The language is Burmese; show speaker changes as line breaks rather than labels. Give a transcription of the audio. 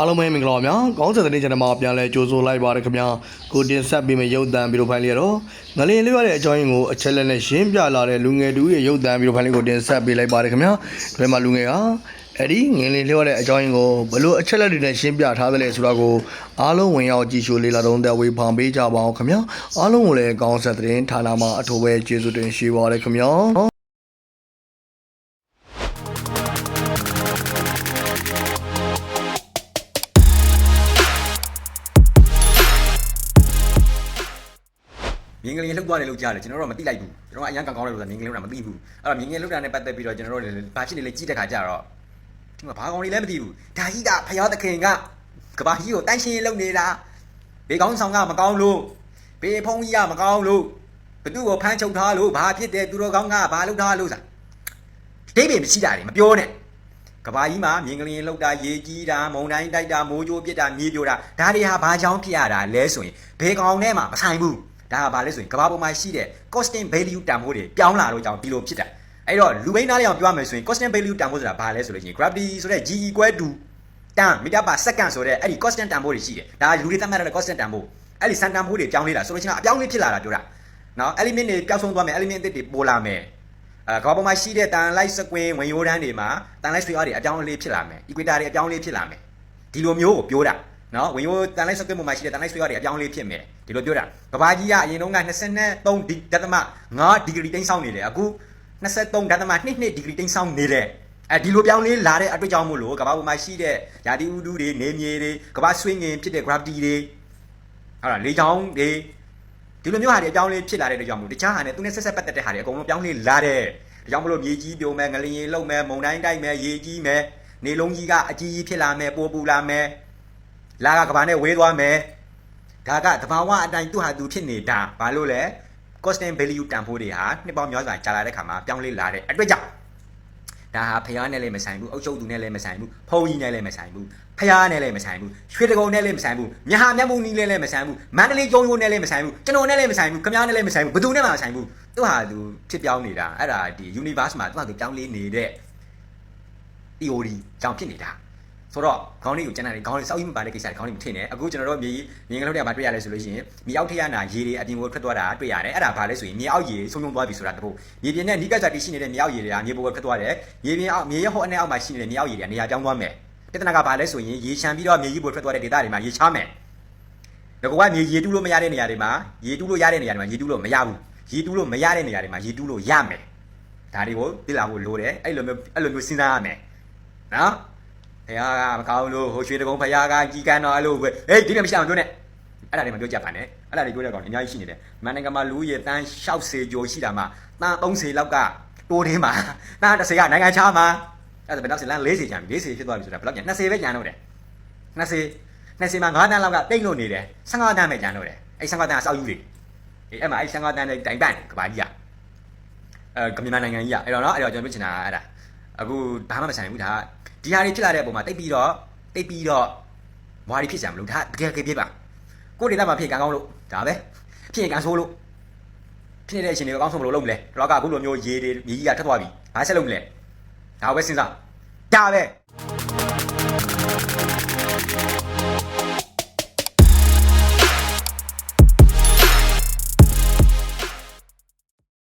အားလုံးပဲမင်္ဂလာပါဗျာကောင်းစတဲ့နေ့ကျွန်တော်မှာပြန်လဲကြိုးဆိုလိုက်ပါရခင်ဗျာကိုတင်ဆက်ပြီးမရုပ်တံဗီဒီယိုဖိုင်လေးရတော့ငလင်လေးရတဲ့အကြောင်းရင်းကိုအချက်လက်နဲ့ရှင်းပြလာတဲ့လူငယ်တူရဲ့ရုပ်တံဗီဒီယိုဖိုင်လေးကိုတင်ဆက်ပေးလိုက်ပါရခင်ဗျာဒီမှာလူငယ်ကအဲ့ဒီငလင်လေးရတဲ့အကြောင်းရင်းကိုဘလို့အချက်လက်တွေနဲ့ရှင်းပြထားသလဲဆိုတာကိုအားလုံးဝင်ရောက်ကြည့်ရှုလေ့လာတော့တဲ့ဝေဖန်ပေးကြပါအောင်ခင်ဗျာအားလုံးကိုလည်းကောင်းဆက်တဲ့ဌာနမှာအထူးပဲကျေးဇူးတင်ရှိပါရခင်ဗျာ
င်းကလေးလှုပ်သွားတယ်လို့ကြားတယ်ကျွန်တော်တို့ကမသိလိုက်ဘူးကျွန်တော်ကအရန်ကောင်းကောင်းတယ်လို့ဆိုတာမြင်းကလေးကမသိဘူးအဲ့တော့မြင်းကလေးလှုပ်တာနဲ့ပတ်သက်ပြီးတော့ကျွန်တော်တို့လည်းဘာဖြစ်နေလဲကြီးတဲ့ခါကျတော့ဒီမှာဘာကောင်လေးလည်းမသိဘူးဒါကြီးကဖျားသခင်ကကဘာကြီးကိုတန်းရှင်းလုပ်နေတာဘေကောင်းဆောင်ကမကောင်းလို့ဘေဖုံးကြီးကမကောင်းလို့ဘသူ့ကိုဖမ်းချုပ်ထားလို့ဘာဖြစ်တယ်သူတော်ကောင်းကဘာလုပ်ထားလို့ဆိုတာဒိဗေမရှိတာတွေမပြောနဲ့ကဘာကြီးမှာမြင်းကလေးလှုပ်တာရေကြီးတာမုံတိုင်းတိုက်တာမိုးကြိုးပြစ်တာမြေပြိုတာဒါတွေဟာဘာကြောင့်ဖြစ်ရတာလဲဆိုရင်ဘေကောင်ထဲမှာမဆိုင်ဘူး ဒါကဘာလဲဆိုရင်ကဘာပေါ်မှာရှိတဲ့ costing value တန်ဖိုးတွေပြောင်းလာတော့ကြောင့်ဒီလိုဖြစ်တာအဲ့တော့လူဘိန်းသားလေးအောင်ပြောရမယ်ဆိုရင် costing value တန်ဖိုးဆိုတာဘာလဲဆိုလို့ရှိရင် gravity ဆိုတဲ့ g equal to တန် meter per second ဆိုတဲ့အဲ့ဒီ constant တန်ဖိုးတွေရှိတယ်ဒါကလူတွေသတ်မှတ်တဲ့ constant တန်ဖိုးအဲ့ဒီစံတန်ဖိုးတွေပြောင်းလဲတာဆိုလို့ရှိရင်အပြောင်းလဲဖြစ်လာတာပြောတာနော် element တွေပျောက်ဆုံးသွားမယ် element အသစ်တွေပေါ်လာမယ်အဲကဘာပေါ်မှာရှိတဲ့တန်လိုက်စကွင်းဝင်ရိုးတန်းတွေမှာတန်လိုက်ဆွေအားတွေအပြောင်းအလဲဖြစ်လာမယ် equator တွေအပြောင်းအလဲဖြစ်လာမယ်ဒီလိုမျိုးကိုပြောတာ နော်ဝင်ရိုးတန်လိုက်စကွင်းပေါ်မှာရှိတဲ့တန်လိုက်ဆွေးရတွေအပြောင်းလေးဖြစ်မယ်ဒီလိုပြောတာကဘာကြီးကအရင်တုန်းက23ဒီဒသမ5ဒီဂရီတိန်းဆောင်နေတယ်အခု23ဒသမ2နှစ်ဒီဂရီတိန်းဆောင်နေတယ်အဲဒီလိုပြောင်းလေးလာတဲ့အတွက်ကြောင့်မို့လို့ကဘာပေါ်မှာရှိတဲ့ယာတိဥတုတွေနေမြေတွေကဘာဆွေးငင်ဖြစ်တဲ့ gravity တွေဟုတ်လားလေချောင်းတွေဒီလိုမျိုးဟာတွေအပြောင်းလေးဖြစ်လာတဲ့အတွက်ကြောင့်မို့တခြားဟာနဲ့သူနဲ့ဆက်ဆက်ပတ်သက်တဲ့ဟာတွေအကုန်လုံးပြောင်းလေးလာတယ်ဒါကြောင့်မလို့မြေကြီးပြိုမယ်ငလျင်ရေလှုပ်မယ်မုန်တိုင်းတိုက်မယ်ရေကြီးမယ်နေလုံးကြီးကအကြီးကြီးဖြစ်လာမယ်ပိုပူလာမယ် လာကကဘာနဲ့ဝေးသွားမယ်ဒါကတဘာဝအတိုင်းသူ့ဟာသူဖြစ်နေတာဘာလို့လဲ constant value တန်ဖိုးတွေဟာနှစ်ပေါင်းများစွာကြာလာတဲ့ခါမှာပြောင်းလဲလာတဲ့အတွက်ကြောင့်ဒါဟာဖျားနဲ့လည်းမဆိုင်ဘူးအုပ်ချုပ်သူနဲ့လည်းမဆိုင်ဘူးဖုံကြီးနဲ့လည်းမဆိုင်ဘူးဖျားနဲ့လည်းမဆိုင်ဘူးရွှေတကုံနဲ့လည်းမဆိုင်ဘူးမြဟာမြတ်မှုနီးနဲ့လည်းမဆိုင်ဘူးမန္တလေးကျုံရိုးနဲ့လည်းမဆိုင်ဘူးကျွန်တော်နဲ့လည်းမဆိုင်ဘူးခမားနဲ့လည်းမဆိုင်ဘူးဘယ်သူနဲ့မှမဆိုင်ဘူးသူဟာသူဖြစ်ပြောင်းနေတာအဲ့ဒါဒီ universe မှာသူဟာသူပြောင်းလဲနေတဲ့ theory ကြောင့်ဖြစ်နေတာ ဆိုတော့ခေါင်းလေးကိုကျန်တာလေခေါင်းလေးစောက်ကြီးမပါတဲ့ကိစ္စတွေခေါင်းလေးမထင်နဲ့အခုကျွန်တော်တို့မြေမြေငယ်လောက်တဲ့ကဘာတွေ့ရလဲဆိုလို့ရှိရင်မြေအောက်ထရနာရေတွေအပြင်ကိုထွက်သွားတာတွေ့ရတယ်အဲ့ဒါဘာလဲဆိုရင်မြေအောက်ရေဆုံးရှုံးသွားပြီဆိုတာတပုတ်မြေပြင်နဲ့နိကတ်စာတိရှိနေတဲ့မြေအောက်ရေတွေကမြေပေါ်ကထွက်သွားတယ်မြေပြင်အောက်မြေရဲ့ဟိုအနဲ့အောက်မှာရှိနေတဲ့မြေအောက်ရေတွေကနေရာပြောင်းသွားမယ်ပြဿနာကဘာလဲဆိုရင်ရေချမ်းပြီးတော့မြေကြီးပေါ်ထွက်သွားတဲ့ဒေသတွေမှာရေချမ်းမယ်ငကောကမြေရေတူးလို့မရတဲ့နေရာတွေမှာရေတူးလို့ရတဲ့နေရာတွေမှာရေတူးလို့မရဘူးရေတူးလို့မရတဲ့နေရာတွေမှာရေတူးလို့ရမယ်ဒါတွေကိုသိလာဖို့လိုတယ်အဲ့လိုမျိုးအဲ့လိုမျိုးစဉ်းစားရမယ်နော် ဖယားကမကောင်းလို့ဟိုရွှေတကုံဖယားကကြီးကန်းတော့အဲ့လိုပဲဟေးဒီနေ့မရှိအောင်ပြောနဲ့အဲ့ဒါတွေမပြောကြပါနဲ့အဲ့ဒါတွေပြောတဲ့ကောင်အများကြီးရှိနေတယ်မန္တန်ကမှာလူရည်တန်း60ကျော်ရှိတာမှတန်း30လောက်ကတိုးတင်းမှာတန်း30ကနိုင်ငံခြားမှာအဲ့ဒါဘယ်တော့စလန်း40ကျန်ပြီ40ဖြစ်သွားပြီဆိုတာဘယ်လောက်ကျန်20ပဲကျန်တော့တယ်20 20မှာ9တန်းလောက်ကတိတ်လို့နေတယ်15တန်းပဲကျန်တော့တယ်အဲ့15တန်းကစောက်ယူတွေအေးအဲ့မှာအဲ့15တန်းနဲ့တိုင်ပန့်ကဘာကြီးကအဲကမြန်မာနိုင်ငံကြီးကအဲ့တော့နော်အဲ့တော့ကျွန်တော်ပြောချင်တာကအဲ့ဒါအခုဘာမှမဆိုင်ဘူးဒါက ဒီဟာတွေဖြစ်လာတဲ့အပေါ်မှာတိတ်ပြီးတော့တိတ်ပြီးတော့ဘွားတွေဖြစ်ကြမလို့ဒါတကယ်ကြပြပါကိုယ့်ဒေသမှာဖြစ်ကံကောင်းလို့ဒါပဲဖြစ်ရင်ကံဆိုးလို့ဖြစ်နေတဲ့အချိန်တွေအကောင်းဆုံးမလို့လုပ်မလဲတော့ကအခုလိုမျိုးရေတွေမြေကြီးကထပ်သွားပြီဘာဆက်လုပ်မလဲဒါပဲစဉ်းစားဒါပဲ